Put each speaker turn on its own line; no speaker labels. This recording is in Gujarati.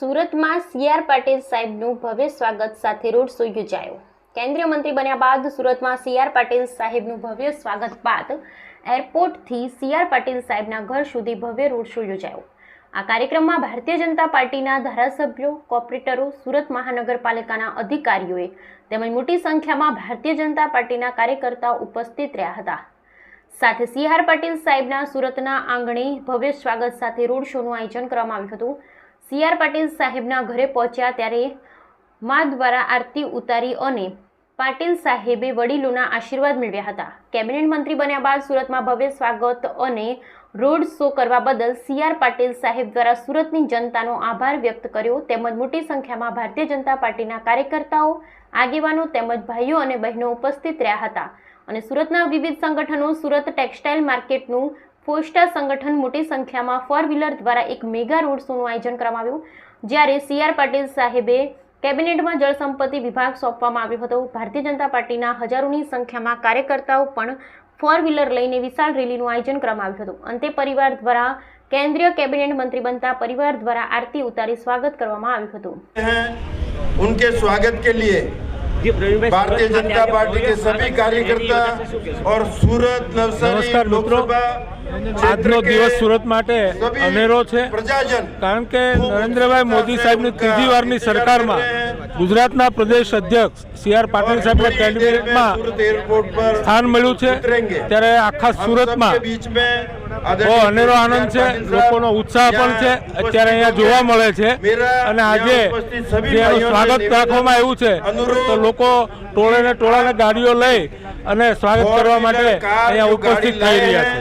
સુરતમાં સીઆર પાટીલ સાહેબનું ભવ્ય સ્વાગત સાથે રોડ શો યોજાયો. કેન્દ્રીય મંત્રી બન્યા બાદ સુરતમાં સીઆર પાટીલ સાહેબનું ભવ્ય સ્વાગત બાદ એરપોર્ટથી સીઆર પાટીલ સાહેબના ઘર સુધી ભવ્ય રોડ શો યોજાયો. આ કાર્યક્રમમાં ભારતીય જનતા પાર્ટીના ધારાસભ્યો, કોર્પોરેટરો, સુરત મહાનગરપાલિકાના અધિકારીઓએ તેમજ મોટી સંખ્યામાં ભારતીય જનતા પાર્ટીના કાર્યકર્તાઓ ઉપસ્થિત રહ્યા હતા. સાથે સીઆર પાટીલ સાહેબના સુરતના આંગણે ભવ્ય સ્વાગત સાથે રોડ શોનું આયોજન કરવામાં આવ્યું હતું. સી આર પાટીલ સાહેબના ઘરે પહોંચ્યા ત્યારે મા દ્વારા આરતી ઉતારી અને પાટીલ સાહેબે વડીલોના આશીર્વાદ મેળવ્યા હતા. કેબિનેટ મંત્રી બન્યા બાદ સુરતમાં ભવ્ય સ્વાગત અને રોડ શો કરવા બદલ સી આર પાટીલ સાહેબ દ્વારા સુરતની જનતાનો આભાર વ્યક્ત કર્યો. તેમજ મોટી સંખ્યામાં ભારતીય જનતા પાર્ટીના કાર્યકર્તાઓ, આગેવાનો તેમજ ભાઈઓ અને બહેનો ઉપસ્થિત રહ્યા હતા. અને સુરતના વિવિધ સંગઠનો સુરત ટેક્સટાઇલ માર્કેટનું ફોસ્ટા સંગઠન મોટી સંખ્યામાં ફોર વ્હીલર દ્વારા એક મેગા રોડ શોનું આયોજન કરવામાં આવ્યું. જ્યારે સી આર પાટીલ સાહેબે કેબિનેટમાં જળસંપત્તિ વિભાગ સોંપવામાં આવ્યો હતો. ભારતીય જનતા પાર્ટીના હજારોની સંખ્યામાં કાર્યકર્તાઓ પણ ફોર વ્હીલર લઈને વિશાળ રેલીનું આયોજન કરવામાં આવ્યું હતું. અંતે પરિવાર દ્વારા કેન્દ્રીય કેબિનેટ મંત્રી બનતા પરિવાર દ્વારા આરતી ઉતારી સ્વાગત કરવામાં આવ્યું હતું.
સ્વાગત કે લીએ
भारतीय जनता पार्टी के सभी कार्यकर्ता और सूरत नवसारी लोकसभा
આજનો દિવસ સુરત માટે અનેરો છે. કારણ કે નરેન્દ્રભાઈ મોદી સાહેબની ત્રીજી વારની સરકારમાં ગુજરાતના પ્રદેશ અધ્યક્ષ સી આર પાટીલ સાહેબના કેબિનેટમાં સ્થાન મળ્યું છે. ત્યારે આખા સુરતમાં બહુ અનેરો આનંદ છે. લોકોનો ઉત્સાહ પણ છે. અત્યારે અહીંયા જોવા મળે છે. અને આજે એનું સ્વાગત રાખવામાં આવ્યું છે તો લોકો ટોળેને ટોળાને ગાડીઓ લઈ અને સ્વાગત કરવા માટે અહીંયા ઉપસ્થિત થઈ રહ્યા છે.